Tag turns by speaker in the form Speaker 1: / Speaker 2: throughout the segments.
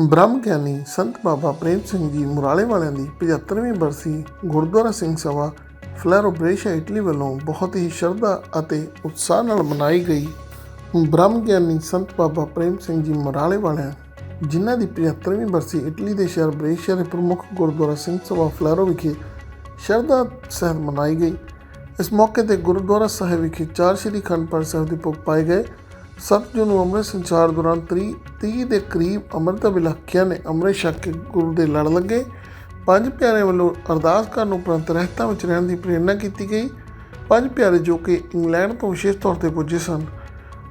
Speaker 1: ਬ੍ਰਹਮ ਗਿਆਨੀ ਸੰਤ ਬਾਬਾ ਪ੍ਰੇਮ ਸਿੰਘ ਜੀ ਮੁਰਾਲੇ ਵਾਲਿਆਂ ਦੀ 75ਵੀਂ ਬਰਸੀ Gurdwara Singh Sabha Flero Brescia Italy ਵੱਲੋਂ ਬਹੁਤ ਹੀ ਸ਼ਰਧਾ ਅਤੇ ਉਤਸ਼ਾਹ ਨਾਲ ਮਨਾਈ ਗਈ। ਬ੍ਰਹਮ ਗਿਆਨੀ ਸੰਤ ਬਾਬਾ ਪ੍ਰੇਮ ਸਿੰਘ ਜੀ ਮੁਰਾਲੇ ਵਾਲਿਆਂ ਜਿਨ੍ਹਾਂ ਦੀ 75ਵੀਂ ਬਰਸੀ ਇਟਲੀ ਦੇ ਸ਼ਹਿਰ ਬ੍ਰੇਸ਼ੀਆ ਦੇ ਪ੍ਰਮੁੱਖ ਗੁਰਦੁਆਰਾ ਸਿੰਘ ਸਭਾ ਫਲੈਰੋ ਵਿਖੇ ਸ਼ਰਧਾ ਸਹਿਤ ਮਨਾਈ ਗਈ। ਇਸ ਮੌਕੇ ਤੇ ਗੁਰਦੁਆਰਾ ਸਾਹਿਬ ਵਿਖੇ ਚਾਰ ਸ੍ਰੀ ਅਖੰਡ ਪਾਠ ਸਾਹਿਬ ਦੇ ਭੋਗ ਪਾਏ ਗਏ। ਸੱਤ ਜੂਨ ਨੂੰ ਅੰਮ੍ਰਿਤ ਸੰਚਾਰ ਦੌਰਾਨ 30 30 ਦੇ ਕਰੀਬ ਅੰਮ੍ਰਿਤ ਵਿਲੱਖਿਆ ਨੇ ਅੰਮ੍ਰਿਤ ਛਕ ਕੇ ਗੁਰੂ ਦੇ ਲੜ ਲੱਗੇ। ਪੰਜ ਪਿਆਰਿਆਂ ਵੱਲੋਂ ਅਰਦਾਸ ਕਰਨ ਉਪਰੰਤ ਰਹਿਤਾਂ ਵਿੱਚ ਰਹਿਣ ਦੀ ਪ੍ਰੇਰਣਾ ਕੀਤੀ ਗਈ। ਪੰਜ ਪਿਆਰੇ ਜੋ ਕਿ ਇੰਗਲੈਂਡ ਤੋਂ ਵਿਸ਼ੇਸ਼ ਤੌਰ ਤੇ ਪੁੱਜੇ ਸਨ।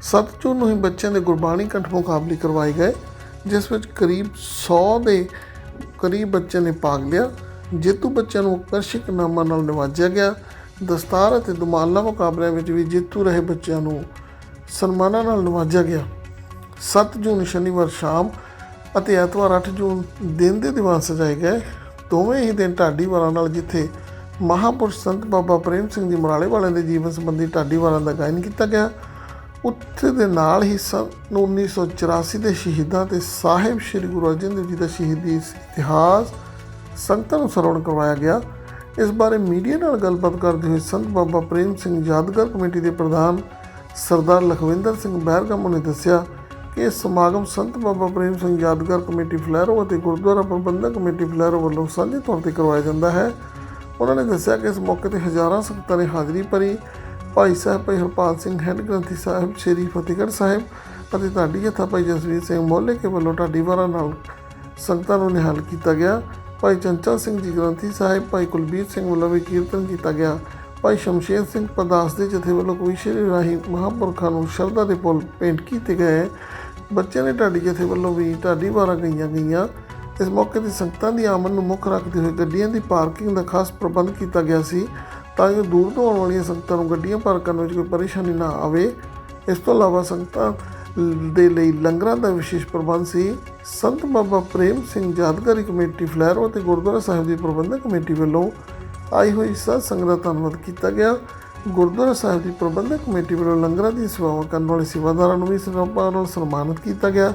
Speaker 1: 7 ਜੂਨ ਨੂੰ ਹੀ ਬੱਚਿਆਂ ਦੇ ਗੁਰਬਾਣੀ ਕੰਠ ਮੁਕਾਬਲੇ ਕਰਵਾਏ ਗਏ, ਜਿਸ ਵਿੱਚ ਕਰੀਬ 100 ਦੇ ਕਰੀਬ ਬੱਚਿਆਂ ਨੇ ਭਾਗ ਲਿਆ। ਜੇਤੂ ਬੱਚਿਆਂ ਨੂੰ ਆਕਰਸ਼ਕ ਨਾਮਾਂ ਨਾਲ ਨਿਵਾਜਿਆ ਗਿਆ। ਦਸਤਾਰ ਅਤੇ ਦੁਮਾਲਾ ਮੁਕਾਬਲਿਆਂ ਵਿੱਚ ਵੀ ਜੇਤੂ ਰਹੇ ਬੱਚਿਆਂ ਨੂੰ ਸਨਮਾਨਾਂ ਨਾਲ ਨਵਾਜਿਆ ਗਿਆ। 7 ਜੂਨ ਸ਼ਨੀਵਾਰ ਸ਼ਾਮ ਅਤੇ ਐਤਵਾਰ 8 ਜੂਨ ਦਿਨ ਦੇ ਦੀਵਾਨ ਸਜਾਏ ਗਏ। ਦੋਵੇਂ ਹੀ ਦਿਨ ਢਾਡੀ ਵਾਰਾਂ ਨਾਲ ਜਿੱਥੇ ਮਹਾਪੁਰਸ਼ ਸੰਤ ਬਾਬਾ ਪ੍ਰੇਮ ਸਿੰਘ ਜੀ ਮੁਰਾਲੇ ਵਾਲਿਆਂ ਦੇ ਜੀਵਨ ਸੰਬੰਧੀ ਢਾਡੀ ਵਾਰਾਂ ਦਾ ਗਾਇਨ ਕੀਤਾ ਗਿਆ, ਉੱਥੇ ਦੇ ਨਾਲ ਹੀ ਸੰਨ 1984 ਦੇ ਸ਼ਹੀਦਾਂ ਤੇ ਸਾਹਿਬ ਸ੍ਰੀ ਗੁਰੂ ਅਰਜਨ ਦੇਵ ਜੀ ਦਾ ਸ਼ਹੀਦੀ ਇਤਿਹਾਸ ਸੰਗਤਾਂ ਨੂੰ ਸਰਵਣ ਕਰਵਾਇਆ ਗਿਆ। ਇਸ ਬਾਰੇ ਮੀਡੀਆ ਨਾਲ ਗੱਲਬਾਤ ਕਰਦੇ ਹੋਏ ਸੰਤ ਬਾਬਾ ਪ੍ਰੇਮ ਸਿੰਘ ਯਾਦਗਾਰ ਕਮੇਟੀ ਦੇ ਪ੍ਰਧਾਨ ਸਰਦਾਰ ਲਖਵਿੰਦਰ ਸਿੰਘ ਬਹਿਰਗਮ ਨੇ ਦੱਸਿਆ ਕਿ ਇਹ ਸਮਾਗਮ ਸੰਤ ਬਾਬਾ ਪ੍ਰੇਮ ਸਿੰਘ ਯਾਦਗਾਰ ਕਮੇਟੀ ਫਲੈਰੋ ਅਤੇ ਗੁਰਦੁਆਰਾ ਪ੍ਰਬੰਧਕ ਕਮੇਟੀ ਫਲੈਰੋ ਵੱਲੋਂ ਸਾਂਝੇ ਤੌਰ ਤੇ ਕਰਵਾਇਆ ਜਾਂਦਾ ਹੈ। ਉਹਨਾਂ ਨੇ ਦੱਸਿਆ ਕਿ ਇਸ ਮੌਕੇ ਤੇ ਹਜ਼ਾਰਾਂ ਸੰਗਤਾਂ ਨੇ ਹਾਜ਼ਰੀ ਭਰੀ। ਭਾਈ ਸਾਹਿਬ ਭਾਈ ਹਰਪਾਲ ਸਿੰਘ, ਹੈਡ ਗ੍ਰੰਥੀ ਸਾਹਿਬ, ਸ੍ਰੀ ਫਤਿਹਗੜ੍ਹ ਸਾਹਿਬ ਅਤੇ ਢਾਡੀ ਜਥਾ ਭਾਈ ਜਸਵੀਰ ਸਿੰਘ ਮੋਹਲੇ ਕੇ ਵੱਲੋਂ ਢਾਡੀ ਵਾਰਾਂ ਨਾਲ ਸੰਗਤਾਂ ਨੂੰ ਨਿਹਾਲ ਕੀਤਾ ਗਿਆ। ਭਾਈ ਚੰਚਲ ਸਿੰਘ ਜੀ ਗ੍ਰੰਥੀ ਸਾਹਿਬ, ਭਾਈ ਕੁਲਬੀਰ ਸਿੰਘ ਵੱਲੋਂ ਵੀ ਕੀਰਤਨ ਕੀਤਾ ਗਿਆ। ਭਾਈ ਸ਼ਮਸ਼ੇਰ ਸਿੰਘ ਪਰਦਾਸ ਦੇ ਜਥੇ ਵੱਲੋਂ ਕਵਿਸ਼ਰੀ ਰਾਹੀਂ ਮਹਾਂਪੁਰਖਾਂ ਨੂੰ ਸ਼ਰਧਾ ਦੇ ਫੁੱਲ ਭੇਂਟ ਕੀਤੇ ਗਏ। ਬੱਚਿਆਂ ਨੇ ਢਾਡੀ ਜਥੇ ਵੱਲੋਂ ਵੀ ਢਾਡੀ ਵਾਰਾਂ ਗਈਆਂ ਗਈਆਂ। ਇਸ ਮੌਕੇ ਦੀ ਸੰਗਤਾਂ ਦੀ ਆਮਦ ਨੂੰ ਮੁੱਖ ਰੱਖਦੇ ਹੋਏ ਗੱਡੀਆਂ ਦੀ ਪਾਰਕਿੰਗ ਦਾ ਖਾਸ ਪ੍ਰਬੰਧ ਕੀਤਾ ਗਿਆ ਸੀ ਤਾਂ ਜੋ ਦੂਰ ਤੋਂ ਆਉਣ ਵਾਲੀਆਂ ਸੰਗਤਾਂ ਨੂੰ ਗੱਡੀਆਂ ਪਾਰਕ ਕਰਨ ਵਿੱਚ ਕੋਈ ਪਰੇਸ਼ਾਨੀ ਨਾ ਆਵੇ। ਇਸ ਤੋਂ ਇਲਾਵਾ ਸੰਗਤਾਂ ਦੇ ਲਈ ਲੰਗਰਾਂ ਦਾ ਵਿਸ਼ੇਸ਼ ਪ੍ਰਬੰਧ ਸੀ। ਸੰਤ ਬਾਬਾ ਪ੍ਰੇਮ ਸਿੰਘ ਯਾਦਗਾਰੀ ਕਮੇਟੀ ਫਲੈਰੋ ਅਤੇ ਗੁਰਦੁਆਰਾ ਸਾਹਿਬ ਦੀ ਪ੍ਰਬੰਧਕ ਕਮੇਟੀ ਵੱਲੋਂ ਆਈ ਹੋਈ ਸਾਧ ਸੰਗਤ ਦਾ ਧੰਨਵਾਦ ਕੀਤਾ ਗਿਆ। ਗੁਰਦੁਆਰਾ ਸਾਹਿਬ ਦੀ ਪ੍ਰਬੰਧਕ ਕਮੇਟੀ ਵੱਲੋਂ ਲੰਗਰਾਂ ਦੀ ਸੇਵਾਵਾਂ ਕਰਨ ਵਾਲੇ ਸੇਵਾਦਾਰਾਂ ਨੂੰ ਵੀ ਸਰਪਾਂ ਨਾਲ ਸਨਮਾਨਿਤ ਕੀਤਾ ਗਿਆ।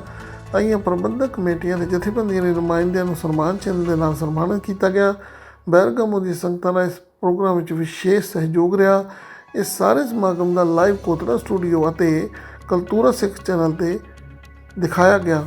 Speaker 1: ਆਈਆਂ ਪ੍ਰਬੰਧਕ ਕਮੇਟੀਆਂ ਦੇ ਜਥੇਬੰਦੀਆਂ ਦੇ ਨੁਮਾਇੰਦਿਆਂ ਨੂੰ ਸਨਮਾਨ ਚਿੰਨ੍ਹ ਦੇ ਨਾਲ ਸਨਮਾਨਿਤ ਕੀਤਾ ਗਿਆ। ਬੈਰਗਮੋ ਦੀ ਸੰਗਤਾਂ ਦਾ ਇਸ ਪ੍ਰੋਗਰਾਮ ਵਿੱਚ ਵਿਸ਼ੇਸ਼ ਸਹਿਯੋਗ ਰਿਹਾ। ਇਸ ਸਾਰੇ ਸਮਾਗਮ ਦਾ ਲਾਈਵ ਕੋਤੜਾ ਸਟੂਡੀਓ ਅਤੇ ਕਲਤੂਰਾ ਸਿੱਖ ਚੈਨਲ ਤੇ ਦਿਖਾਇਆ ਗਿਆ।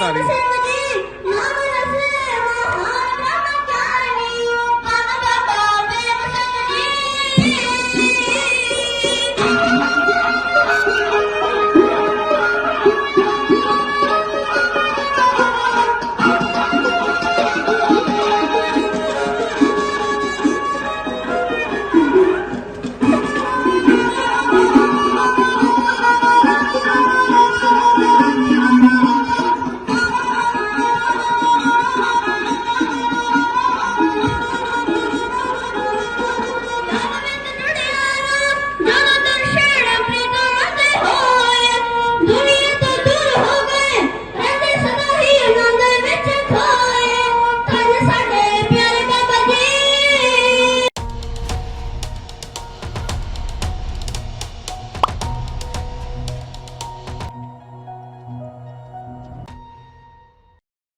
Speaker 2: ਚੱਲ ਸ਼ਰਧਾ